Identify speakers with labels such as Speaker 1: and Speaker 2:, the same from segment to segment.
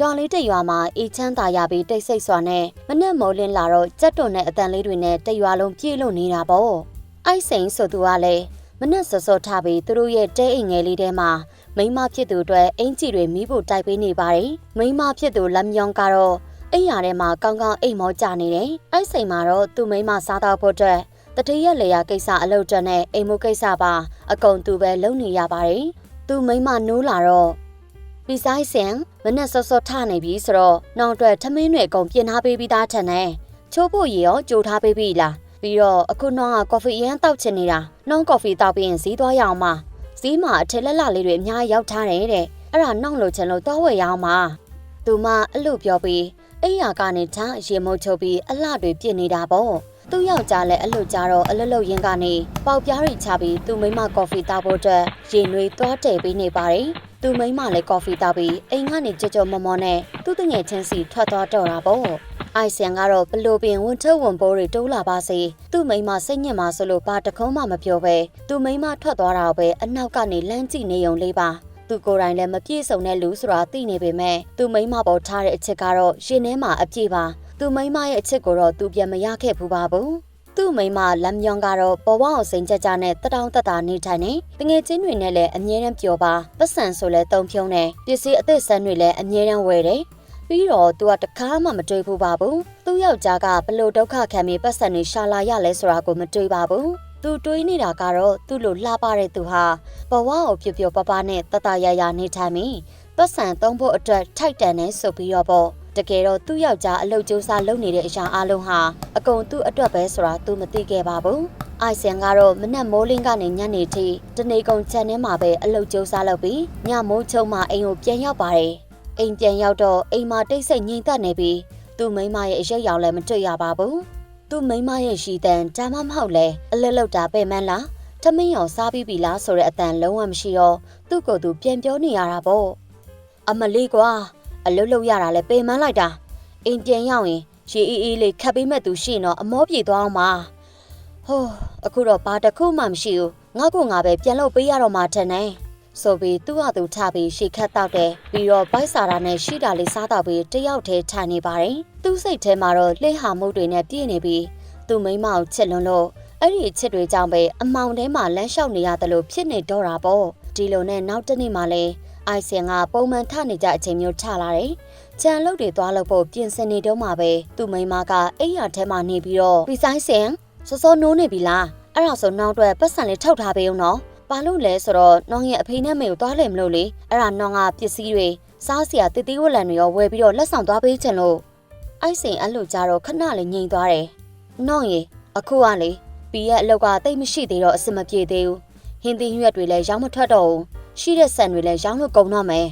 Speaker 1: ရွာလေးတစ်ရွာမှာအေးချမ်းသာရပြီးတိတ်ဆိတ်စွာနဲ့မနက်မိုးလင်းလာတော့ကြက်တွန်နဲ့အတန်လေးတွေနဲ့တရွာလုံးပြေးလို့နေတာပေါ့အိုက်စိန်ဆိုသူကလည်းမနက်စောစောထပြီးသူတို့ရဲ့တဲအိမ်ငယ်လေးထဲမှာမိန်းမဖြစ်သူအတွက်အင်ကြီးတွေမိဖို့တိုက်ပေးနေပါတယ်မိန်းမဖြစ်သူလက်မြောင်းကတော့အိမ်ရထဲမှာကောင်းကောင်းအိမ်မောကြနေတယ်အိုက်စိန်မှာတော့သူ့မိန်းမစားတော့ဖို့အတွက်တတိယလေယာကိစ္စအလုပ်တက်နဲ့အိမ်မှုကိစ္စပါအကုန်သူပဲလုပ်နေရပါတယ်သူမိန်းမနိုးလာတော့ ပြီးဆိုင်စင်မနဲ့စောစောထနေပြီဆိုတော့နောက်အတွက်ထမင်းတွေအကုန်ပြင်ထားပေးပြီးသားထန်တယ်ချိုးဖို့ရေရောကြိုထားပေးပြီလားပြီးတော့အခုနှောင်းကကော်ဖီအရင်တောက်ချင်နေတာနှောင်းကော်ဖီတောက်ပြီးရင်ဈေးသွားရအောင်မဈေးမှာအထက်လက်လလေးတွေအများကြီးရောက်ထားတယ်တဲ့အဲ့ဒါနှောင်းလို့ချင်လို့သွားဝယ်ရအောင်မသူမအဲ့လိုပြောပြီးအိယာကနေချရေမုတ်ချုပ်ပြီးအလှတွေပြစ်နေတာပေါ့သူ့ယောက်ျားလည်းအဲ့လိုကြတော့အလလုတ်ရင်းကနေပေါက်ပြားတွေချပြီးသူ့မိမကော်ဖီတောက်ဖို့အတွက်ရေနွေးသွားတည်ပေးနေပါတယ် သူ့မိမလည်းကော်ဖီတောက်ပြီးအိမ်ကနေကြကြမော်မော်နဲ့သူ့တငယ်ချင်းစီထွက်သွားတော့တာပေါ့အိုက်ဆန်ကတော့ဘလို့ပင်ဝန်ထုတ်ဝန်ပိုးတွေတိုးလာပါစေသူ့မိမစိတ်ညစ်မှာဆိုလို့ဘာတခုံးမှမပြောပဲသူ့မိမထွက်သွားတာပဲအနောက်ကနေလမ်းကြည့်နေုံလေးပါသူကိုယ်တိုင်လည်းမပြည့်စုံတဲ့လူဆိုတာသိနေပေမဲ့သူမိမပေါ်ထားတဲ့အချက်ကတော့ရှင်ထဲမှာအပြည့်ပါသူမိမရဲ့အချက်ကိုတော့သူပြန်မရခဲ့ဘူးပါဘူး သူ့မိမလမ်းမြောင်းကတော့ပေါ်ဝအောင်စိန်ကြကြနဲ့တတောင်းတတာနေထိုင်နေတငယ်ချင်းတွေနဲ့လည်းအမြဲတမ်းပျော်ပါပတ်စံဆိုလဲတုံဖြုံးနေပစ္စည်းအသစ်ဆန်းတွေလည်းအမြဲတမ်းဝယ်တယ်ပြီးတော့သူကတကားမှမတွေးဘူးပါဘူးသူ့ယောက်ျားကဘလို့ဒုက္ခခံပြီးပတ်စံတွေရှာလာရလဲဆိုတာကိုမတွေးပါဘူးသူတွေးနေတာကတော့သူ့လိုလှပတဲ့သူဟာဘဝကိုပြပြပပနဲ့တတရရနေထိုင်ပြီးပတ်စံသုံးဖို့အတွက်ထိုက်တန်နေဆိုပြီးတော့ပေါ့ တကယ်တော့သူ့ယောက်ျားအလုပ်ကြိုးစားလုပ်နေတဲ့အရာအလုံးဟာအကုန်သူ့အတွက်ပဲဆိုတာသူမသိခဲ့ပါဘူး။အိုက်ဆန်ကတော့မနက်မိုးလင်းကနေညနေထိတနေကုန်ခြံထဲမှာပဲအလုပ်ကြိုးစားလုပ်ပြီးညမိုးချုံမှအိမ်ကိုပြန်ရောက်ပါတယ်။အိမ်ပြန်ရောက်တော့အိမ်မှာတိတ်ဆိတ်ငြိမ်သက်နေပြီးသူ့မိန်းမရဲ့အရက်ရောင်လည်းမတွေ့ရပါဘူး။သူ့မိန်းမရဲ့ရှီတန်ဒါမှမဟုတ်လဲအလက်လောက်တာပဲ့မန်းလား။ထမင်းရောင်စားပြီးပြီလားဆိုတဲ့အတန်လုံးဝမရှိတော့သူ့ကိုယ်သူပြန်ပြောနေရတာပေါ့။အမလေးကွာ အလုတ်လုတ်ရတာလဲပင်မလိုက်တာအိမ်ပြန်ရောက်ရင်ရေအေးအေးလေးခတ်ပေးမဲ့သူရှိရင်တော့အမောပြေသွားအောင်ပါဟိုးအခုတော့ဘာတစ်ခုမှမရှိဘူးငါ့ကိုငါပဲပြန်လုပ်ပေးရတော့မှထင်တယ်ဆိုပြီးသူ့ဟာသူထပြီးရှေခတ်တောက်တယ်ပြီးတော့ဘိုက်စာတာနဲ့ရှိတာလေးစားတော့ပြီးတယောက်တည်းထိုင်နေပါတယ်သူ့စိတ်ထဲမှာတော့လှိဟာမှုတွေနဲ့ပြည့်နေပြီးသူ့မိန်းမကိုချစ်လွန်းလို့အဲ့ဒီချစ်တွေကြောင့်ပဲအမောင်ထဲမှာလမ်းလျှောက်နေရတယ်လို့ဖြစ်နေတော့တာပေါ့ဒီလိုနဲ့နောက်တစ်နေ့မှလည်း အိုက်ဆင်ကပုံမှန်ထနေကြအချိန်မျိုးထလာတယ်။ခြံလုတ်တွေသွားလို့ဖို့ပြင်ဆင်နေတော့မှပဲသူ့မိန်းမကအိမ်ရထဲမှာနေပြီးတော့ပြီးဆိုင်ဆင်စောစောနိုးနေပြီလား။အဲ့ဒါဆိုနောက်တော့ပတ်စံလေးထုတ်ထားပေးအောင်နော်။ဘာလို့လဲဆိုတော့နောင်ရဲ့အဖေနဲ့မေကိုသွားလဲမလို့လေ။အဲ့ဒါနောင်ကပစ္စည်းတွေစားစရာတတိဝလန်တွေရောဝယ်ပြီးတော့လက်ဆောင်သွားပေးချင်လို့အိုက်ဆင်အဲ့လိုကြတော့ခဏလေးငြိမ်သွားတယ်။နောင်ရေအခုကလေပီရဲ့အလောက်ကတိတ်မရှိသေးတော့အစမပြေသေးဘူး။ဟင်းသီးရွက်တွေလည်းရောင်းမထွက်တော့ဘူး။ ရှိတဲ့ဆန်တွေလည်းရောင်းလို့ကုန်တော့မယ်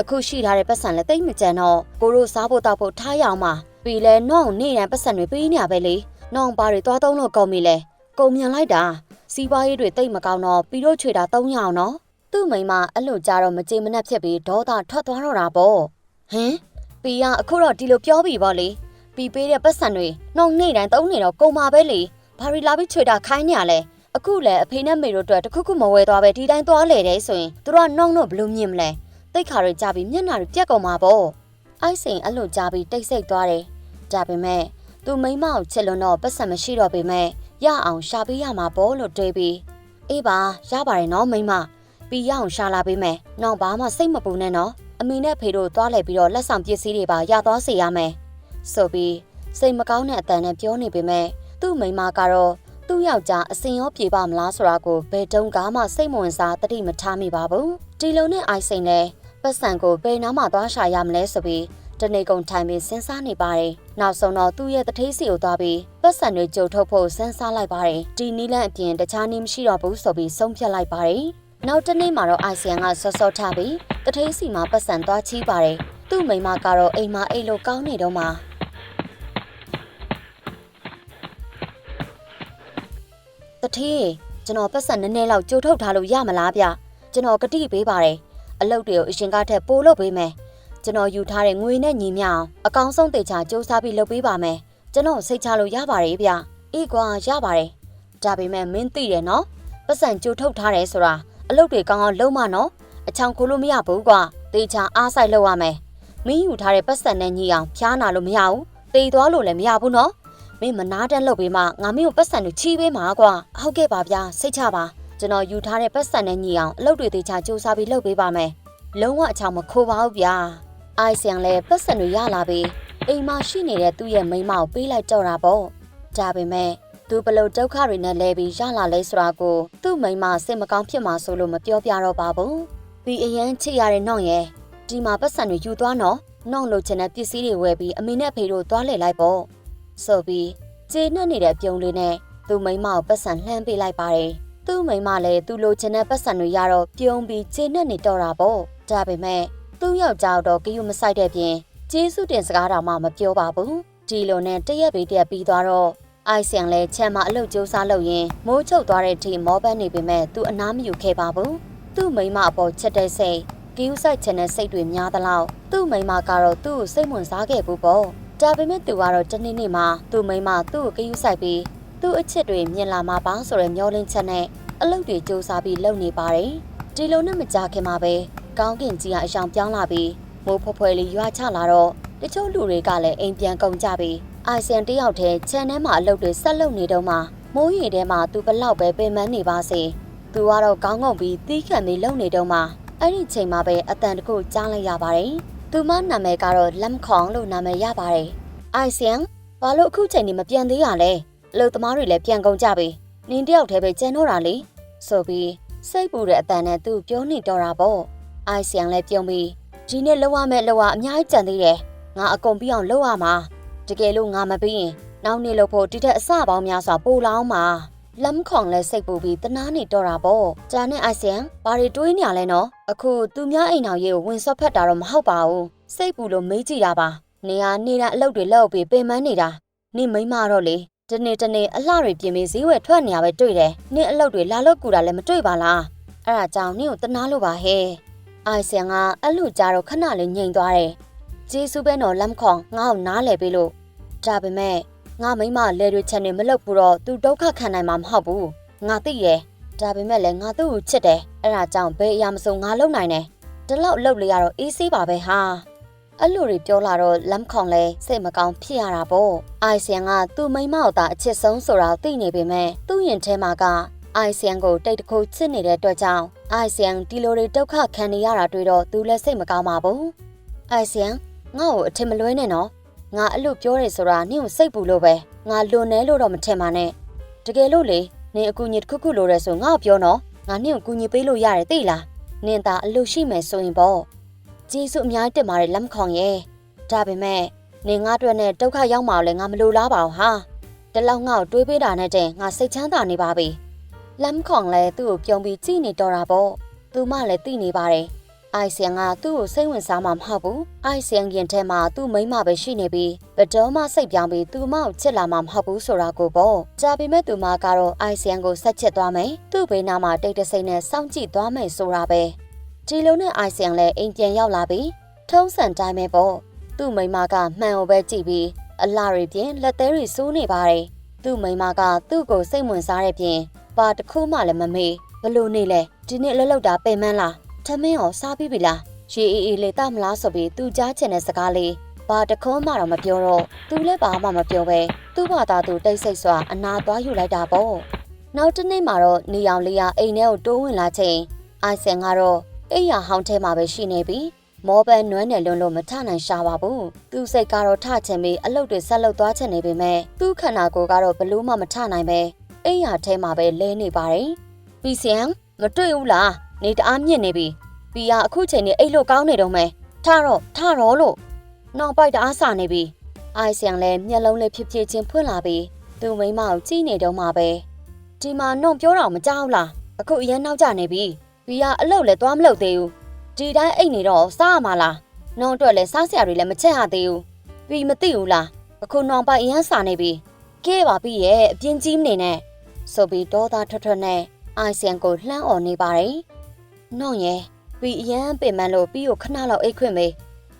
Speaker 1: အခုရှိထားတဲ့ပတ်စံလည်းတိတ်မကြံတော့ကိုတို့စားဖို့တောက်ဖို့ထားရအောင်ပါပြီးလဲနှောင်းနေရန်ပတ်စံတွေပေးနေရပဲလေနှောင်းပါတွေသွားသုံးလို့ကုန်ပြီလေကုန်မြန်လိုက်တာစီးပွားရေးတွေတိတ်မကောင်းတော့ပြီးတော့ချွေတာသုံးရအောင်နော်သူ့မိမအဲ့လိုကြတော့မကြေမနက်ဖြစ်ပြီးဒေါသထွက်သွားတော့တာပေါ့ဟင်ပီကအခုတော့ဒီလိုပြောပြီပေါ့လေပီပေးတဲ့ပတ်စံတွေနှောင်းနေတိုင်းသုံးနေတော့ကုန်ပါပဲလေဘာရီလာပြီးချွေတာခိုင်းနေရလဲ အခုလည်းအဖေနဲ့မေတို့အတွက်တခုခုမဝဲသွားပဲဒီတိုင်းသွားလေတဲ့ဆိုရင်တို့ကနှောင်းတော့ဘလို့မြင်မလဲတိတ်ခါတွေကြပြီးမျက်နှာတွေပြက်ကုန်မှာပေါ့အိုက်စိန်အဲ့လိုကြပြီးတိတ်ဆိတ်သွားတယ်ဒါပေမဲ့သူမိမကိုချစ်လွန်းတော့ပတ်စံမရှိတော့ပေမဲ့ရအောင်ရှာပေးရမှာပေါ့လို့တွေးပြီးအေးပါရပါတယ်နော်မိမပြီးရအောင်ရှာလာပေးမယ်နောက်ဘာမှစိတ်မပူနဲ့နော်အမေနဲ့ဖေတို့သွားလဲပြီးတော့လက်ဆောင်ပစ္စည်းတွေပါရသွားစေရမယ်ဆိုပြီးစိတ်မကောင်းတဲ့အတန်နဲ့ပြောနေပေမဲ့သူ့မိမကတော့ သူ့ယောက်ျားအစင်ရောပြေပါမလားဆိုတာကိုဘယ်တုန်းကမှစိတ်မဝင်စားတတိမထားမိပါဘူးဒီလိုနဲ့အိုက်စိန်လည်းပတ်စံကိုဘယ်နားမှသွားရှာရမလဲဆိုပြီးတနေကုန်ထိုင်ပြီးစဉ်းစားနေပါတယ်။နောက်ဆုံးတော့သူ့ရဲ့တထေးစီကိုသွားပြီးပတ်စံတွေကြုံထုတ်ဖို့စဉ်းစားလိုက်ပါတယ်။ဒီနီးလန့်အပြင်တခြားနည်းမရှိတော့ဘူးဆိုပြီးဆုံးဖြတ်လိုက်ပါတယ်။နောက်တနေ့မှာတော့အိုင်ဆီယန်ကဆော့ဆော့ထားပြီးတထေးစီမှာပတ်စံသွားချီးပါတယ်။သူ့မိမကတော့အိမ်မှာအိတ်လို့ကောင်းနေတော့မှ တထေးကျွန်တော်ပတ်စံနည်းနည်းလောက်ကြိုထုတ်ထားလို့ရမလားဗျ။ကျွန်တော်ကတိပေးပါတယ်။အလုပ်တွေကိုအရှင်ကထက်ပိုလုပ်ပေးမယ်။ကျွန်တော်ယူထားတဲ့ငွေနဲ့ညီမျှအောင်အကောင်းဆုံးတေချာစူးစမ်းပြီးလုပ်ပေးပါမယ်။ကျွန်တော်စိတ်ချလို့ရပါတယ်ဗျ။အေးကွာရပါတယ်။ဒါပေမဲ့မင်းသိတယ်နော်။ပတ်စံကြိုထုတ်ထားတယ်ဆိုတာအလုပ်တွေကောင်းအောင်လုပ်မှနော်။အချောင်ခိုးလို့မရဘူးကွာ။တေချာအားဆိုင်လုပ်ရမယ်။မင်းယူထားတဲ့ပတ်စံနဲ့ညီအောင်ဖျားနာလို့မရဘူးတေးသွားလို့လည်းမရဘူးနော် မင်းမနာတန်းလုပ်ပေးမှငါမင်းကိုပတ်စံကိုချီးပေးမှာကွာဟုတ်ကဲ့ပါဗျာစိတ်ချပါကျွန်တော်ယူထားတဲ့ပတ်စံနဲ့ညီအောင်အလုပ်တွေတေချာစူးစမ်းပြီးလုပ်ပေးပါမယ်လုံးဝအချောင်မခိုးပါဘူးဗျာအိုက်ဆန်လည်းပတ်စံတွေရလာပြီးအိမ်မှာရှိနေတဲ့သူ့ရဲ့မိန်းမကိုပေးလိုက်တော့တာပေါ့ဒါပေမဲ့သူဘလို့ဒုက္ခတွေနဲ့လဲပြီးရလာလဲဆိုတာကိုသူ့မိန်းမစိတ်မကောင်းဖြစ်မှာဆိုလို့မပြောပြတော့ပါဘူးပြီးအရန်ချစ်ရတဲ့နှောင့်ရဲ့ဒီမှာပတ်စံတွေယူသွားနော်နှောင့်လိုချင်တဲ့ပစ္စည်းတွေဝယ်ပြီးအမေနဲ့ဖေတို့သွားလှည့်လိုက်ပေါ့ ဆိုပြီးခြေနှက်နေတဲ့ပြုံးလေးနဲ့သူ့မိန်းမကိုပတ်စံလှမ်းပေးလိုက်ပါတယ်သူ့မိန်းမလည်းသူ့လိုချင်တဲ့ပတ်စံတွေရတော့ပြုံးပြီးခြေနှက်နေတော့တာပေါ့ဒါပေမဲ့သူ့ယောက်ျားတော့ကယူမဆိုင်တဲ့ပြင်ကျေးဇူးတင်စကားတော်မှမပြောပါဘူးဒီလိုနဲ့တရက်ပေတရက်ပြီးသွားတော့အိုက်ဆန်လည်းချမ်းမအလုတ်ကြိုးစားလုပ်ရင်မိုးချုပ်သွားတဲ့အထိမောပန်းနေပေမဲ့သူအနားမယူခဲ့ပါဘူးသူ့မိန်းမအပေါ်ချက်တဲ့စိတ်ကယူဆိုင်ချင်တဲ့စိတ်တွေများသလောက်သူ့မိန်းမကတော့သူ့ကိုစိတ်ဝင်စားခဲ့ဘူးပေါ့ ဒါပေမဲ့သူကတော့တနေ့နေ့မှာသူ့မိန်းမသူ့ကိုကယူဆိုင်ပြီးသူ့အချစ်တွေမြင်လာမှာပါဆိုတဲ့မျောလင်းချက်နဲ့အလုတ်တွေစူးစမ်းပြီးလုပ်နေပါတယ်ဒီလိုနဲ့မကြခင်မှာပဲကောင်းကင်ကြီးကအယောင်ပြောင်းလာပြီးမိုးဖွယ်ဖွယ်လေးရွာချလာတော့တချို့လူတွေကလည်းအိမ်ပြန်ကုန်ကြပြီးအိုင်ဆန်တယောက်တည်းခြံထဲမှာအလုပ်တွေဆက်လုပ်နေတော့မှမိုးရေထဲမှာသူဘလောက်ပဲပင်ပန်းနေပါစေသူကတော့ကောင်းကုန်ပြီးတီးခတ်ပြီးလုပ်နေတော့မှအဲ့ဒီချိန်မှာပဲအတန်တခုကြားလိုက်ရပါတယ် သူမနာမည်ကတော့လမ်ခေါင်လို့နာမည်ရပါတယ်အိုင်ဆန်ဘာလို့အခုချိန်နေမပြန်သေးရလဲအလုပ်သမားတွေလည်းပြန်ကုန်ကြပြီနင်းတယောက်တည်းပဲကျန်တော့တာလေဆိုပြီးစိတ်ပူတဲ့အတန်နဲ့သူပြောနေတော့တာပေါ့အိုင်ဆန်လည်းပြုံးပြီးဒီနေ့လောက်ရမယ့်လောက်ရအများကြီးကြံသေးတယ်ငါအကုန်ပြီးအောင်လုပ်ရမှာတကယ်လို့ငါမပြီးရင်နောက်နေ့လို့ဖို့ဒီထက်အစပေါင်းများစွာပိုလောင်းမှာ လမ်ခေါင်လဲစိတ်ပူပြီးတနာနေတော့တာပေါ့ဂျာနဲ့အိုက်ဆန်ဘာတွေတွေးနေရလဲနော်အခုသူများအိမ်တော်ရေးကိုဝင်ဆော့ဖက်တာတော့မဟုတ်ပါဘူးစိတ်ပူလို့မေးကြည့်တာပါနေဟာနေတဲ့အလုပ်တွေလုပ်ပြီးပင်ပန်းနေတာနေမိမတော့လေတနေ့တနေ့အလှတွေပြင်ပြီးဈေးဝယ်ထွက်နေရပဲတွေ့တယ်နေအလုပ်တွေလာလို့ကူတာလည်းမတွေ့ပါလားအဲ့ဒါကြောင့်နင့်ကိုတနာလို့ပါဟဲ့အိုက်ဆန်ကအဲ့လိုကြတော့ခဏလေးငြိမ်သွားတယ်ဂျေဆူပဲနော်လမ်ခေါင်ငါ့ကိုနားလဲပေးလို့ဒါပေမဲ့ ငါမိမလဲတွေချက်နေမလုပ်ဘူးတော့သူဒုက္ခခံနိုင်မှာမဟုတ်ဘူးငါသိရဲ့ဒါပေမဲ့လည်းငါသူ့ကိုချစ်တယ်အဲ့ဒါကြောင့်ဘယ်အရာမဆိုငါလုပ်နိုင်တယ်ဒီလောက်လုပ်လေရတော့အေးဆေးပါပဲဟာအဲ့လိုတွေပြောလာတော့လမ်ခေါင်လဲစိတ်မကောင်းဖြစ်ရတာပေါ့အိုင်ဆန်ကသူ့မိမကိုသာအချစ်ဆုံးဆိုတာသိနေပေမဲ့သူ့ရင်ထဲမှာကအိုင်ဆန်ကိုတိတ်တခုချစ်နေတဲ့အတွက်ကြောင့်အိုင်ဆန်ဒီလိုတွေဒုက္ခခံနေရတာတွေ့တော့သူလည်းစိတ်မကောင်းပါဘူးအိုင်ဆန်ငါ့ကိုအထင်မလွဲနဲ့နော် ငါအဲ့လိုပြောတယ်ဆိုတာနင့်ကိုစိတ်ပူလို့ပဲငါလွန်နေလို့တော့မထင်ပါနဲ့တကယ်လို့လေနင်အကူညီတစ်ခုခုလိုတယ်ဆိုငါ့ကိုပြောနော်ငါနင့်ကိုကူညီပေးလို့ရတယ်သိလားနင်သာအလိုရှိမယ်ဆိုရင်ပေါ့ကျေးဇူးအများကြီးတင်ပါတယ်လက်မခေါင်ရဲ့ဒါပေမဲ့နင်ငါအတွက်နဲ့ဒုက္ခရောက်မှာလဲငါမလိုလားပါဘူးဟာတလောက်ငါ့ကိုတွေးပေးတာနဲ့တည်းငါစိတ်ချမ်းသာနေပါပြီလက်မခေါင်လဲသူ့ကိုပြုံးပြီးကြည့်နေတော့တာပေါ့သူမလည်းသိနေပါတယ် အိုက်ဆန်ကသူ့ကိုစိတ်ဝင်စားမှာမဟုတ်ဘူးအိုက်ဆန်ရင်ထဲမှာသူ့မိန်းမပဲရှိနေပြီးဘတော်မှစိတ်ပြောင်းပြီးသူ့မကိုချစ်လာမှာမဟုတ်ဘူးဆိုတာကိုပေါ့ကြာပေမဲ့သူမကတော့အိုက်ဆန်ကိုဆက်ချစ်သွားမယ်သူ့ဘေးနားမှာတိတ်တဆိတ်နဲ့စောင့်ကြည့်သွားမယ်ဆိုတာပဲဒီလိုနဲ့အိုက်ဆန်လည်းအိမ်ပြန်ရောက်လာပြီးထုံးစံတိုင်းပဲပေါ့သူ့မိန်းမကမှန်ကိုပဲကြည့်ပြီးအလားတွေပြင်လက်သေးတွေစိုးနေပါတယ်သူ့မိန်းမကသူ့ကိုစိတ်ဝင်စားတဲ့ပြင်ပါတစ်ခုမှလည်းမမေ့ဘလို့နေလဲဒီနေ့လှုပ်လှုပ်တာပင်မလား ထမင်းရောစားပြီးပြီလားရေအေးအေးလေးတမလားဆိုပြီးသူကြားချင်တဲ့စကားလေးဘာတခွန်းမှတော့မပြောတော့သူလည်းဘာမှမပြောပဲသူ့ဘာသာသူတိတ်ဆိတ်စွာအနာသွားယူလိုက်တာပေါ့နောက်တစ်နေ့မှာတော့နေအောင်လေးရအိမ်ထဲကိုတိုးဝင်လာချိန်အိုင်ဆန်ကတော့အိယာဟောင်းထဲမှာပဲရှိနေပြီမောပန်းနွမ်းနယ်လွန်းလို့မထနိုင်ရှာပါဘူးသူစိတ်ကတော့ထချင်ပြီးအလုတ်တွေဆက်လုပ်သွားချင်နေပေမဲ့သူ့ခန္ဓာကိုယ်ကတော့ဘလို့မှမထနိုင်ပဲအိယာထဲမှာပဲလဲနေပါတယ်ပီဆီယံမတွေ့ဘူးလား နေတအားမြင့်နေပြီပီယာအခုချိန်နေအိတ်လို့ကောင်းနေတော့မယ်ထတော့ထတော့လို့နောက်ပိုက်တအားဆနေပြီအိုင်ဆန်လည်းမျက်လုံးလေးဖြစ်ဖြစ်ချင်းဖွင့်လာပြီးသူမိမကိုကြည့်နေတော့မှပဲဒီမှာနှုံပြောတော့မကြောက်လားအခုအရင်နောက်ကျနေပြီပီယာအလုတ်လည်းသွားမလုတ်သေးဘူးဒီတိုင်းအိတ်နေတော့စားရမှာလားနှုံအတွက်လည်းစားစရာတွေလည်းမချက်ရသေးဘူးပီမသိဘူးလားအခုနှောင်ပိုက်အရင်ဆနေပြီကဲပါပြီရဲ့အပြင်းကြီးမနေနဲ့ဆိုပြီးဒေါသထွက်ထွက်နဲ့အိုင်ဆန်ကိုလှမ်းអော်နေပါတယ် နှုံရဲ့ပြီးအရန်ပင်မလို့ပြီးကိုခဏလောက်အိတ်ခွင့်မေး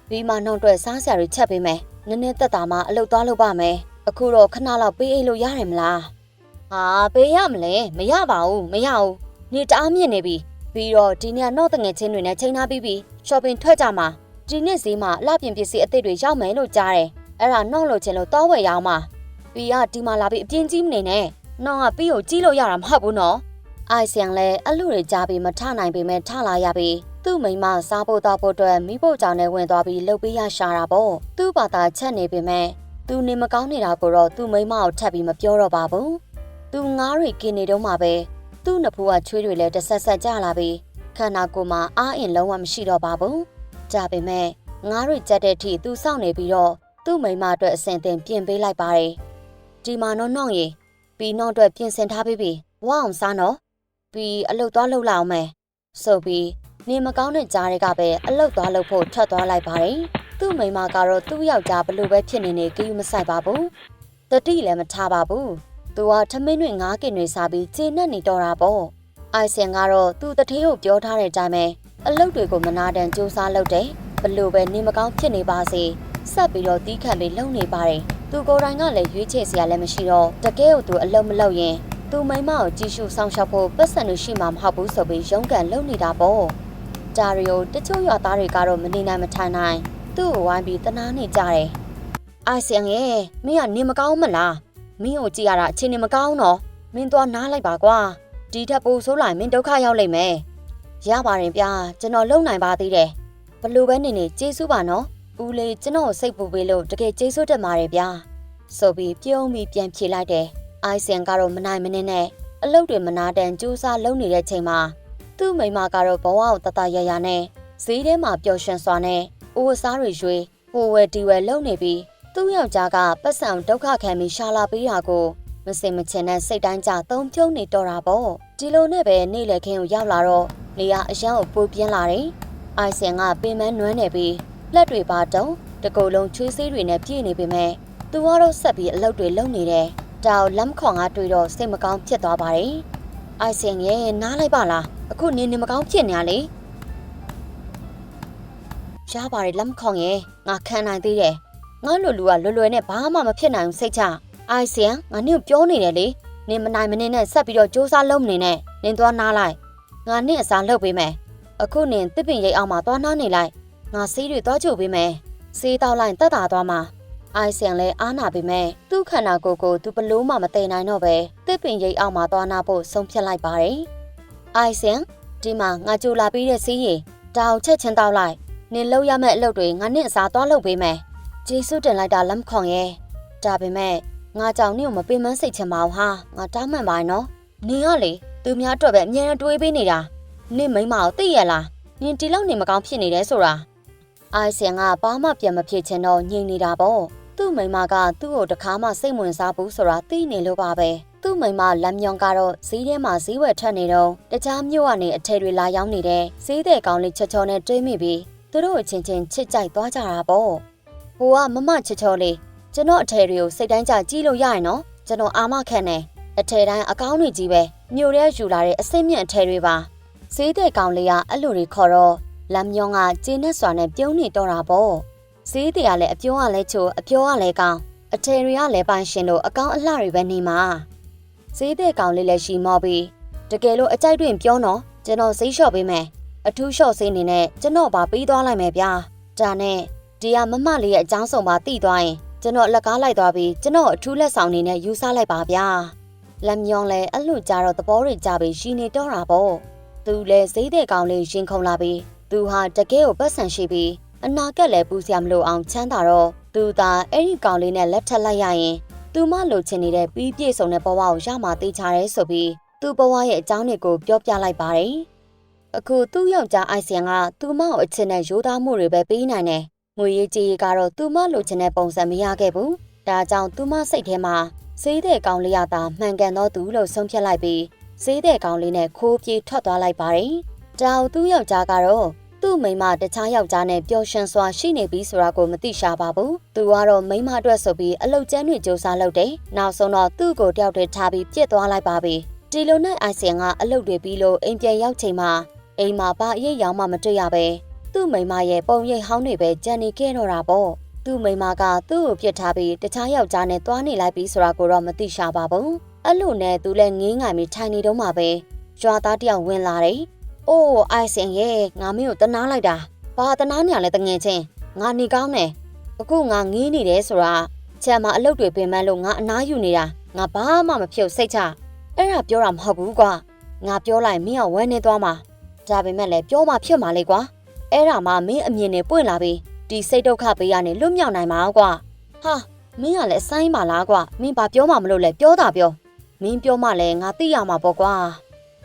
Speaker 1: ပြီးမှနှုံအတွက်စားစရာတွေချက်ပေးမယ်နည်းနည်းတက်တာမှအလုပ်သွားလုပ်ပါမယ်အခုတော့ခဏလောက်ပေးအိတ်လို့ရတယ်မလားဟာပေးရမလဲမရပါဘူးမရဘူးနေတအားမြင့်နေပြီပြီးတော့ဒီနေ့ကတော့တငယ်ချင်းတွေနဲ့ချိန်ထားပြီးပြီ shopping ထွက်ကြမှာဒီနေ့ဈေးမှာအလှပြင်ပစ္စည်းအသစ်တွေရောက်မယ်လို့ကြားတယ်အဲ့ဒါနှောင့်လို့ချင်လို့တောဝယ်ရအောင်ပါပြီးကဒီမှာလာပြီးအပြင်းကြီးမနေနဲ့နှောင့်ကပြီးကိုကြီးလို့ရတာမဟုတ်ဘူးနော် အိုက်ဆန်လည်းအလူတွေကြားပြီးမထနိုင်ပေမဲ့ထလာရပြီးသူ့မိမစားဖို့တောက်ဖို့အတွက်မိဖို့ကြောင့်နဲ့ဝင်သွားပြီးလှုပ်ပေးရရှာတာပေါ့သူ့ဘာသာချက်နေပေမဲ့သူနေမကောင်းနေတာကိုတော့သူ့မိမကိုထပ်ပြီးမပြောတော့ပါဘူးသူငားတွေกินနေတော့မှပဲသူ့နဖူးကချွေးတွေလည်းတစ်ဆက်ဆက်ကျလာပြီးခန္ဓာကိုယ်မှာအားအင်လုံးဝမရှိတော့ပါဘူးကြပေမဲ့ငားတွေကြက်တဲ့အထိသူစောင့်နေပြီးတော့သူ့မိမအတွက်အစင်တင်ပြင်ပေးလိုက်ပါတယ်ဒီမှာတော့နှောင့်ရီပြီးနှောင့်အတွက်ပြင်ဆင်ထားပြီးပြီဝအောင်စားနော် ပြီးအလုတ်သွားလှုပ်လိုက်အောင်မယ်ဆိုပြီးနေမကောင်းတဲ့ကြားတွေကပဲအလုတ်သွားလှုပ်ဖို့ထွက်သွားလိုက်ပါတယ်သူ့မိမကတော့သူ့ယောက်ျားဘလို့ပဲဖြစ်နေနေကြည့်မဆိုင်ပါဘူးတတိလည်းမထားပါဘူးသူကထမင်းတွေငားကင်တွေစားပြီးကျေနပ်နေတော့တာပေါ့အိုင်ဆန်ကတော့သူ့တထေးကိုပြောထားတဲ့အတိုင်းပဲအလုတ်တွေကိုမနာတန်စူးစမ်းလုပ်တယ်ဘလို့ပဲနေမကောင်းဖြစ်နေပါစေဆက်ပြီးတော့တီးခတ်ပြီးလုံနေပါတယ်သူကိုယ်တိုင်ကလည်းရွေးချယ်စရာလည်းမရှိတော့တကယ်ကိုသူအလုံးမလုံးရင် သူမိမကိုကြည့်ရှုဆောင်ရှောက်ဖို့ပတ်စံလို့ရှိမှာမဟုတ်ဘူးဆိုပြီးရုန်းကန်လုံနေတာပေါ့ဒါရီကိုတချို့ရွာသားတွေကတော့မနေနိုင်မထိုင်နိုင်သူ့ကိုဝိုင်းပြီးတနာနေကြတယ်အိုင်ဆန်ရဲ့မင်းကနေမကောင်းမလားမင်းကိုကြည့်ရတာအချင်းနေမကောင်းတော့မင်းသွားနားလိုက်ပါကွာဒီထက်ပိုဆိုးလိုက်မင်းဒုက္ခရောက်လိမ့်မယ်ရပါတယ်ဗျာကျွန်တော်လုံနိုင်ပါသေးတယ်ဘလို့ပဲနေနေကျေးဇူးပါနော်ဦးလေးကျွန်တော်စိတ်ပူပေးလို့တကယ်ကျေးဇူးတက်ပါတယ်ဗျာဆိုပြီးပြုံးပြီးပြန်ဖြေလိုက်တယ် အိုင်ဆန်ကတော့မနိုင်မနှင်းနဲ့အလုပ်တွေမနာတန်ကြိုးစားလုပ်နေတဲ့ချိန်မှာသူ့မိမကတော့ဘဝကိုတတရရနဲ့ဈေးထဲမှာပျော်ရွှင်စွာနဲ့အိုးအစားတွေရွှေဟိုဝဲဒီဝဲလုပ်နေပြီးသူ့ယောက်ျားကပတ်စံဒုက္ခခံပြီးရှာလာပေးတာကိုမစင်မချင်တဲ့စိတ်တိုင်းကြသုံးဖြုံးနေတော့တာပေါ့ဒီလိုနဲ့ပဲနေ့လည်ခင်းကိုရောက်လာတော့နေရအရန်ကိုပိုပြင်းလာတယ်အိုင်ဆန်ကပင်မနွမ်းနေပြီးလက်တွေပါတုံးတကူလုံးချွေးစေးတွေနဲ့ပြည့်နေပေမဲ့သူကတော့ဆက်ပြီးအလုပ်တွေလုပ်နေတယ် တောင်လမ်းခေါင်ကတွေ့တော့စိတ်မကောင်းဖြစ်သွားပါတယ်အိုင်ဆန်ရဲ့နားလိုက်ပါလားအခုနေနေမကောင်းဖြစ်နေရလေရပါတယ်လမ်းခေါင်ရဲ့ငါခံနိုင်သေးတယ်ငါလူလူကလွယ်လွယ်နဲ့ဘာမှမဖြစ်နိုင်ဘူးစိတ်ချအိုင်ဆန်ငါနင့်ကိုပြောနေတယ်လေနင်မနိုင်မနေနဲ့ဆက်ပြီးတော့စူးစမ်းလုပ်နေနဲ့နင်သွားနားလိုက်ငါနင့်အစားလုပ်ပေးမယ်အခုနင်တစ်ပင်ရိပ်အောင်မှာသွားနားနေလိုက်ငါဆေးတွေသွားချုပ်ပေးမယ်ဆေးတောက်လိုက်တက်တာသွားမှာ အိုင်ဆန်လဲအားနာပေမဲ့သူ့ခန္ဓာကိုယ်ကိုသူဘလို့မှမသိနိုင်တော့ပဲတစ်ပင်ရိပ်အောင်မှာသွားနာဖို့ဆုံးဖြတ်လိုက်ပါတယ်အိုင်ဆန်ဒီမှာငါကြိုလာပြီးတဲ့ဆေးရည်တောင်ချက်ချင်းတောက်လိုက်နင်လောက်ရမယ့်အလုပ်တွေငါနဲ့အစားသွားလုပ်ပေးမယ်ဂျေဆုတင်လိုက်တာလက်မခေါင်ရဲ့ဒါပေမဲ့ငါကြောင့်နင့်ကိုမပင်မစိတ်ချင်ပါဘူးဟာငါတောင်းမှန်ပါနော်နင်ကလေသူများအတွက်ပဲအမြဲတမ်းတွေးပေးနေတာနင့်မိမကိုသိရလားနင်ဒီလောက်နေမကောင်းဖြစ်နေတယ်ဆိုတာအိုင်ဆန်ကဘာမှပြန်မဖြစ်ချင်တော့ညင်နေတာပေါ့ သူ့မိမကသူ့ကိုတခါမှစိတ်ဝင်စားဘူးဆိုတာသိနေလို့ပါပဲသူ့မိမလမ်းညောင်းကတော့ဈေးထဲမှာဈေးဝယ်ထွက်နေတော့တခြားမြို့ကနေအထည်တွေလာရောက်နေတဲ့ဈေးတဲ့ကောင်လေးချောချောနဲ့တွေးမိပြီးသူတို့အချင်းချင်းချစ်ကြိုက်သွားကြတာပေါ့ဟိုကမမချောချောလေးကျွန်တော်အထည်တွေကိုစိတ်တိုင်းကြကြည့်လို့ရရင်နော်ကျွန်တော်အာမခံတယ်အထည်တိုင်းအကောင်းတွေကြီးပဲမြို့ထဲယူလာတဲ့အစိမ့်မြင့်အထည်တွေပါဈေးတဲ့ကောင်လေးကအဲ့လိုတွေခေါ်တော့လမ်းညောင်းကကျင်းနဲ့စွာနဲ့ပြုံးနေတော့တာပေါ့ ဈေးတွေကလည်းအပြုံးကလည်းချိုအပြောကလည်းကောင်းအထည်တွေကလည်းပိုင်ရှင်လို့အကောင်းအလှတွေပဲနေမှာဈေးတဲ့ကောင်လေးလည်းရှိမောပြီးတကယ်လို့အကြိုက်တွင်ပြောတော့ကျွန်တော်ဈေးလျှော့ပေးမယ်အထူးလျှော့ဈေးနေနဲ့ကျွန်တော်ပါပြီးသွားလိုက်မယ်ဗျာဒါနဲ့ဒီကမမလေးရဲ့အကြောင်းဆောင်ပါတိသွားရင်ကျွန်တော်လက်ကားလိုက်သွားပြီးကျွန်တော်အထူးလက်ဆောင်နေနဲ့ယူဆလိုက်ပါဗျာလက်မြောင်းလဲအဲ့လိုကြတော့သဘောတွေကြပြီးရှင်နေတော့တာပေါ့သူလဲဈေးတဲ့ကောင်လေးရှင်ခုန်လာပြီးသူဟာတကယ်ကိုပတ်ဆံရှိပြီး အနာကက်လည်းပူစရာမလိုအောင်ချမ်းသာတော့သူသာအဲ့ဒီကောင်လေးနဲ့လက်ထပ်လိုက်ရရင်သူမလိုချင်နေတဲ့ပြီးပြည့်စုံတဲ့ဘဝကိုရမှာသိချရဲဆိုပြီးသူ့ဘဝရဲ့အကြောင်းတွေကိုပြောပြလိုက်ပါတယ်အခုသူ့ယောက်ျားအိုက်ဆန်ကသူမကိုအချစ်နဲ့ရိုးသားမှုတွေပဲပေးနိုင်တယ်ငွေရေးကြေးရေးကတော့သူမလိုချင်တဲ့ပုံစံမရခဲ့ဘူး။ဒါကြောင့်သူမစိတ်ထဲမှာဈေးတဲ့ကောင်လေးရတာမှန်ကန်တော့သူလို့ဆုံးဖြတ်လိုက်ပြီးဈေးတဲ့ကောင်လေးနဲ့ခိုးပြေးထွက်သွားလိုက်ပါတယ်။တောင်သူ့ယောက်ျားကတော့ သူ့မိန်းမတခြားယောက်ျားနဲ့ပျော်ရွှင်စွာရှိနေပြီဆိုတာကိုမသိရှာပါဘူး။သူကတော့မိန်းမအတွက်ဆိုပြီးအလုတ်ကျန်းတွေစူးစမ်းလုပ်တယ်။နောက်ဆုံးတော့သူ့ကိုတယောက်တည်းထားပြီးပြစ်သွားလိုက်ပါပြီ။ဒီလိုနဲ့အိုင်ဆန်ကအလုတ်တွေပြီးလို့အိမ်ပြန်ရောက်ချိန်မှာအိမ်မှာဘာအရေးရောင်မှမတွေ့ရပဲသူ့မိမရဲ့ပုံရိပ်ဟောင်းတွေပဲကြံနေခဲ့တော့တာပေါ့သူ့မိမကသူ့ကိုပြစ်ထားပြီးတခြားယောက်ျားနဲ့တွားနေလိုက်ပြီးဆိုတာကိုတော့မသိရှာပါဘူးအဲ့လိုနဲ့သူလည်းငင်းငိုင်ပြီးထိုင်နေတော့မှပဲကြွားသားတယောက်ဝင်လာတယ် အိုးအိုင်ဆင်ရဲ့ငါမင်းကိုတနာလိုက်တာဘဘာတနာညာလဲတငယ်ချင်းငါနေကောင်းတယ်အခုငါငေးနေတယ်ဆိုတာချမ်းမအလုပ်တွေပင်ပန်းလို့ငါအနားယူနေတာငါဘာမှမဖြုတ်စိတ်ချအဲ့ဒါပြောတာမဟုတ်ဘူးကွာငါပြောလိုက်မင်းကဝမ်းနေသွားမှာဒါပေမဲ့လည်းပြောမှဖြစ်မှာလေကွာအဲ့ဒါမှမင်းအမြင်နဲ့ပွင့်လာပြီးဒီစိတ်ဒုက္ခပေးရနေလွတ်မြောက်နိုင်မှာကွာဟာမင်းကလည်းအဆိုင်ပါလားကွာမင်းဘာပြောမှမလို့လဲပြောတာပြောမင်းပြောမှလည်းငါသိရမှာပေါ့ကွာ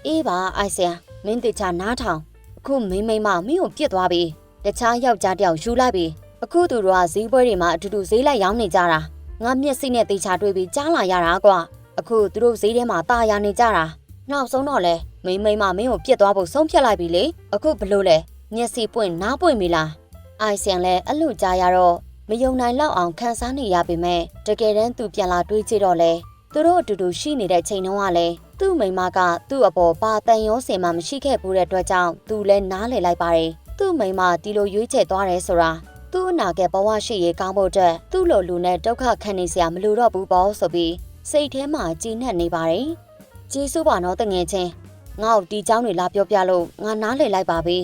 Speaker 1: အေးပါအိုက်ဆန် မင်းတေချာနားထောင်အခုမင်းမိမမင်းကိုပြစ်သွားပြီတခြားယောက်ျားတယောက်ယူလိုက်ပြီအခုသူတို့ကဈေးပွဲတွေမှာအတူတူဈေးလိုက်ရောင်းနေကြတာငါမျက်စိနဲ့တေချာတွေ့ပြီးကြားလာရတာကွာအခုသူတို့ဈေးထဲမှာตาရနေကြတာနောက်ဆုံးတော့လဲမိမိမမင်းကိုပြစ်သွားဖို့ဆုံးဖြတ်လိုက်ပြီလေအခုဘလို့လဲမျက်စိပွင့်နားပွင့်ပြီလားအိုင်ဆန်လဲအဲ့လိုကြားရတော့မယုံနိုင်လောက်အောင်ခံစားနေရပေမဲ့တကယ်တမ်းသူပြန်လာတွေးကြည့်တော့လဲ သူတို့အတူတူရှိနေတဲ့ချိန်တုန်းကလည်းသူ့မိမကသူ့အပေါ်ပါတန်ရောစင်မှမရှိခဲ့ဘူးတဲ့အတွက်ကြောင့်သူလည်းနားလည်လိုက်ပါတယ်သူ့မိမဒီလိုရွေးချယ်သွားတယ်ဆိုတာသူ့အနာကဘဝရှိရေးကောင်းဖို့အတွက်သူ့လိုလူနဲ့ဒုက္ခခံနေစရာမလိုတော့ဘူးပေါ့ဆိုပြီးစိတ်ထဲမှာကြည်နက်နေပါတယ်ကျေးဇူးပါနော်တငယ်ချင်းငါ့ကိုဒီเจ้าတွေလာပြောပြလို့ငါနားလည်လိုက်ပါပြီ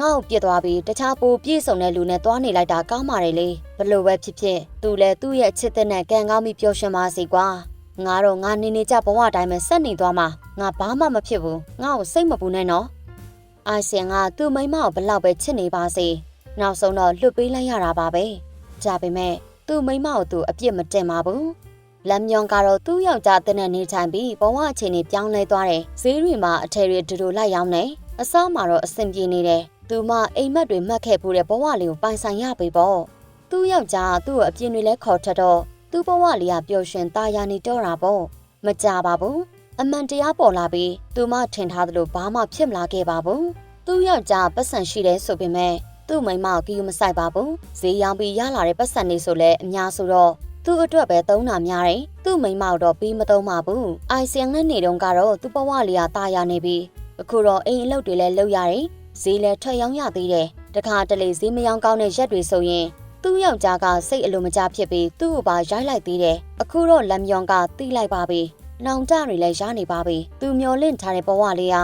Speaker 1: ငါ့ကိုပြစ်သွားပြီးတခြားပိုပြည့်စုံတဲ့လူနဲ့တွားနေလိုက်တာကောင်းပါတယ်လေဘလို့ပဲဖြစ်ဖြစ်သူလည်းသူ့ရဲ့ချစ်တဲ့နဲ့ကံကောင်းပြီးပျော်ရွှင်ပါစေကွာ ငါတော့ငါနေနေကြဘဝအတိုင်းပဲဆက်နေသွားမှာငါဘာမှမဖြစ်ဘူးငါ့ကိုစိတ်မပူနဲ့နော်အိုင်ဆင်ကသူ့မိမကိုဘလောက်ပဲချစ်နေပါစေနောက်ဆုံးတော့လွတ်ပေးလိုက်ရတာပါပဲကြပေမဲ့သူ့မိမကိုသူအပြစ်မတင်ပါဘူးလမ်းညွန်ကတော့သူ့ယောက်ျားတဲ့နဲ့နေထိုင်ပြီးဘဝအခြေအနေပြောင်းလဲသွားတယ်ဈေးတွေမှာအထည်တွေဒူဒူလိုက်ရောင်းနေအစားမှာတော့အဆင်ပြေနေတယ်သူမအိမ်မက်တွေမှတ်ခဲ့ဖို့တဲ့ဘဝလေးကိုပိုင်ဆိုင်ရပြီပေါ့သူ့ယောက်ျားသူ့ကိုအပြင်းတွေလဲခေါ်ထတော့ သူ့ဘဝလေးကပျော်ရွှင်သားရနေတော့တာပေါ့မကြပါဘူးအမှန်တရားပေါ်လာပြီးသူမထင်ထားသလိုဘာမှဖြစ်မလာခဲ့ပါဘူးသူ့ယောက်ျားပတ်စံရှိတယ်ဆိုပေမဲ့သူ့မိမကယူမဆိုင်ပါဘူးဈေးရောင်းပြီးရလာတဲ့ပတ်စံတွေဆိုလဲအများဆိုတော့သူ့အတွက်ပဲသုံးတာများတယ်သူ့မိမတော့ပြီးမသုံးပါဘူးအိုင်ဆန်နဲ့နေတုန်းကတော့သူ့ဘဝလေးကตายရနေပြီအခုတော့အိမ်အလုပ်တွေလည်းလုပ်ရတယ်ဈေးလည်းထွက်ရောင်းရသေးတယ်တခါတလေဈေးမရောင်းကောင်းတဲ့ရက်တွေဆိုရင် သူ့ယောက်ျားကစိတ်အလိုမကျဖြစ်ပြီးသူ့ကိုပါရိုက်လိုက်သေးတယ်အခုတော့လမ်ယွန်ကတီးလိုက်ပါပြီနောင်တတွေလည်းရနေပါပြီသူမျောလင့်ထားတဲ့ဘဝလေးက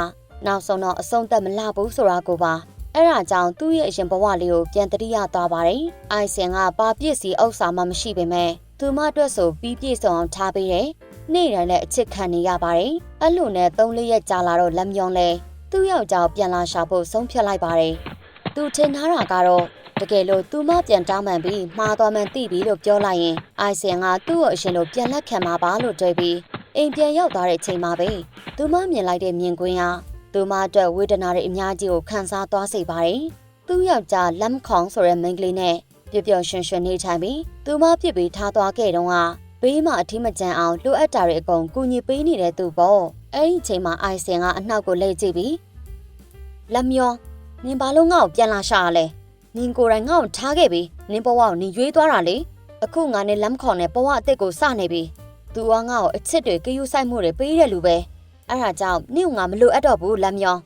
Speaker 1: နောက်ဆုံးတော့အဆုံးသက်မလှဘူးဆိုတာကိုပါအဲ့ဒါကြောင့်သူ့ရဲ့အရင်ဘဝလေးကိုပြန်တတိယသွားပါတယ်။အိုင်ဆန်ကပါပြစ်စီဥစ္စာမှမရှိပေမဲ့သူမအတွက်ဆိုပြီးပြည့်စုံအောင်ထားပေးတယ်။နေ့တိုင်းလည်းအချစ်ခံနေရပါတယ်။အဲ့လိုနဲ့၃လေးရက်ကြာလာတော့လက်မြောင်းလဲသူ့ယောက်ျားပြန်လာရှာဖို့ဆုံးဖြတ်လိုက်ပါတယ်။သူထင်ထားတာကတော့ တကယ်လို့သူမပြန်တောင်းပန်ပြီးမှားသွားမှန်းသိပြီလို့ပြောလိုက်ရင်အိုင်ဆန်ကသူ့ကိုအရှင်လို့ပြန်လက်ခံမှာပါလို့တွေးပြီးအိမ်ပြန်ရောက်သွားတဲ့အချိန်မှာပဲသူမမြင်လိုက်တဲ့မြင်ကွင်းဟာသူမအတွက်ဝေဒနာတွေအများကြီးကိုခံစားသွားစေပါတယ်။သူ့ယောက်ျားလမ်ခေါင်ဆိုတဲ့မိန်းကလေးနဲ့ပျော်ပျော်ရွှင်ရွှင်နေထိုင်ပြီးသူမပြစ်ပြီးထားသွားခဲ့တော့ကဘေးမှာအထီးမကျန်အောင်လိုအပ်တာတွေအကုန်ကူညီပေးနေတဲ့သူပေါ့။အဲ့ဒီအချိန်မှာအိုင်ဆင်ကအနှောက်ကိုလှည့်ကြည့်ပြီးလက်မျောနင်ဘာလို့ငါ့ကိုပြန်လာရှာရလဲ။ နင်ကိုယ်တိုင်ငါ့ကိုထားခဲ့ပြီးနင်ဘဝကိုနင်ရွေးသွားတာလေ။အခုငါနဲ့လမ်ခေါင်နဲ့ဘဝအစ်စ်ကိုစနေပြီ။ तू ကငါ့ကိုအချစ်တွေကယူဆိုင်မှုတွေပေးတဲ့လူပဲ။အဲ့ဒါကြောင့်နင့်ကငါမလိုအပ်တော့ဘူးလက်မျော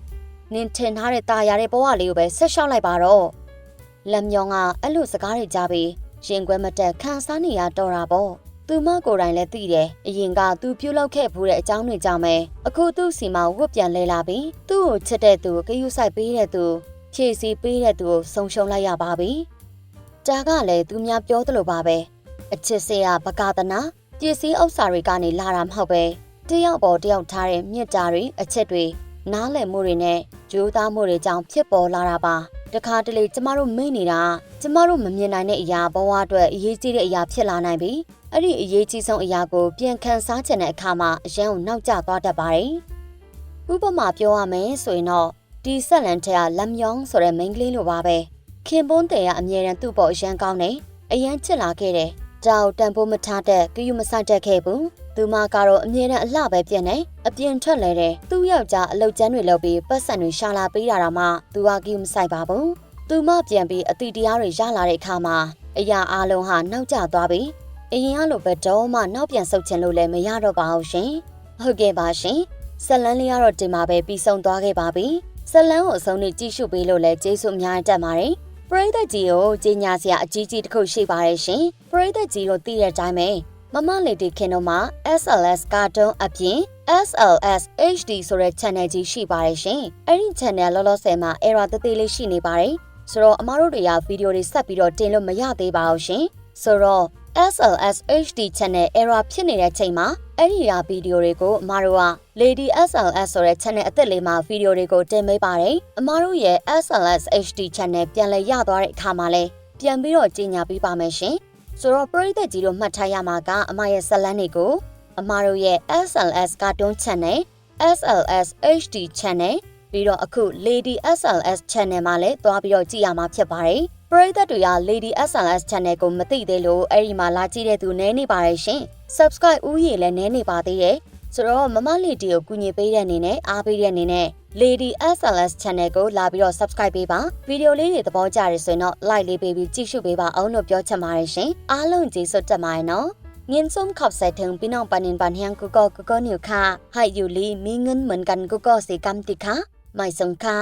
Speaker 1: နင်ထင်ထားတဲ့ตาရတဲ့ဘဝလေးကိုပဲဆက်လျှောက်လိုက်ပါတော့လက်မျောကအဲ့လိုစကားတွေကြားပြီးရင်ခွဲမတက်ခံစားနေရတော့တာပေါ့သူမကိုယ်တိုင်လည်းသိတယ်အရင်ကသူပြုတ်လောက်ခဲ့ဘူးတဲ့အကြောင်းတွေကြောင့်ပဲအခုသူ့စီမှာဝတ်ပြန်လဲလာပြီးသူ့ကိုချစ်တဲ့သူကိုဂယုစိုက်ပေးတဲ့သူ ဖြည့်ဆည်းပေးတဲ့သူကိုဆုံရှုံလိုက်ရပါပြီတာကလည်းသူများပြောသလိုပါပဲအချစ်စေရပကာသနာပစ္စည်းဥစ္စာတွေကနေလာတာမဟုတ်ပဲတယောက်ပေါ်တယောက်ထားတဲ့မြစ်တာတွေအချက်တွေနားလည်မှုတွေနဲ့ကြိုးသားမှုတွေကြောင့်ဖြစ်ပေါ်လာတာပါတခါတလေကျမတို့မေ့နေတာကျမတို့မမြင်နိုင်တဲ့အရာဘဝအတွက်အရေးကြီးတဲ့အရာဖြစ်လာနိုင်ပြီအဲ့ဒီအရေးကြီးဆုံးအရာကိုပြန်ခန်းစားချင်တဲ့အခါမှာအရန်ကိုနောက်ကျသွားတတ်ပါတယ်ဥပမာပြောရမယ်ဆိုရင်တော့ ဒီဆက်လန်ထဲကလမ်ယောင်ဆိုတဲ့မိန်းကလေးလိုပါပဲခင်ပွန်းတယ်ကအမြဲတမ်းသူ့ပေါ်အရန်ကောင်းတယ်အရန်ချစ်လာခဲ့တယ်ကြောက်တန်ဖိုးမထားတဲ့ကယူမဆိုင်တတ်ခဲ့ဘူးသူမကတော့အမြဲတမ်းအလှပဲပြင်းနေအပြင်ထွက်လဲတယ်သူ့ယောက်ျားအလုတ်ကျန်းတွေလုပ်ပြီးပတ်စံတွေရှာလာပေးတာတော့မှသူကကယူမဆိုင်ပါဘူးသူမပြန်ပြီးအတီတရားတွေရလာတဲ့အခါမှာအရာအလုံးဟာနောက်ကျသွားပြီးအရင်ကလိုပဲတော့မှနောက်ပြန်ဆုတ်ချင်လို့လည်းမရတော့ပါဘူးရှင်ဟုတ်ကဲ့ပါရှင်ဇလန်းလေးကတော့ဒီမှာပဲပြီးဆုံးသွားခဲ့ပါပြီ ဇလန်းကိုအဆုံးနဲ့ကြည့်ရှုပေးလို့လည်းကျေးဇူးအများကြီးတက်ပါတယ်ပရိသတ်ကြီးကိုကြီးညာစရာအကြီးကြီးတစ်ခုရှိပါတယ်ရှင်ပရိသတ်ကြီးတို့သိတဲ့အတိုင်းပဲမမလေးတီခင်တို့မှာ SLS ကာတွန်းအပြင် SLS HD ဆိုတဲ့ channel ကြီးရှိပါတယ်ရှင်အဲ့ဒီ channel လောလောဆယ်မှာ error တသေးလေးရှိနေပါတယ်ဆိုတော့အမားတို့တွေကဗီဒီယိုတွေဆက်ပြီးတော့တင်လို့မရသေးပါဘူးရှင်ဆိုတော့ SLS HD channel error ဖြစ်နေတဲ့ချိန်မှာအဲ့ဒီရာဗီဒီယိုတွေကိုအမားတို့က Lady SLS ဆိုတဲ့ channel အသစ်လေးမှာဗီဒီယိုတွေကိုတင်ပေးပါတယ်အမားတို့ရဲ့ SLS HD channel ပြန်လည်ရသွားတဲ့အခါမှာလဲပြန်ပြီးတော့ကြီးညာပေးပါမယ်ရှင်ဆိုတော့ပရိသတ်ကြီးတို့မှတ်ထားရမှာကအမရဲ့ဇတ်လန်းတွေကိုအမားတို့ရဲ့ SLS Cartoon Channel SLS HD Channel ပြီးတော့အခု Lady SLS Channel မှာလည်းသွားပြီးတော့ကြည့်ရမှာဖြစ်ပါတယ် ပရိသတ်တွေက Lady SLS Channel ကိုမသိသေးလို့အဲ့ဒီမှာလာကြည့်တဲ့သူနည်းနေပါတယ်ရှင်။ Subscribe ဦးရေလည်းနည်းနေပါသေးတယ်။ဆိုတော့မမလေးတီကိုကူညီပေးတဲ့အနေနဲ့အားပေးတဲ့အနေနဲ့ Lady SLS Channel ကိုလာပြီးတော့ Subscribe ပေးပါ။ဗီဒီယိုလေးတွေသဘောကျတယ်ဆိုရင်တော့ Like လေးပေးပြီးကြည့်ရှုပေးပါအောင်လို့ပြောချင်ပါတယ်ရှင်။အားလုံးကျေးဇူးတင်ပါတယ်နော်။ ngin som khop sai theng pinong panin ban hyang ku ko ku ko niu kha hai yu li mi ngin men kan ku ko si kam ti kha mai song kha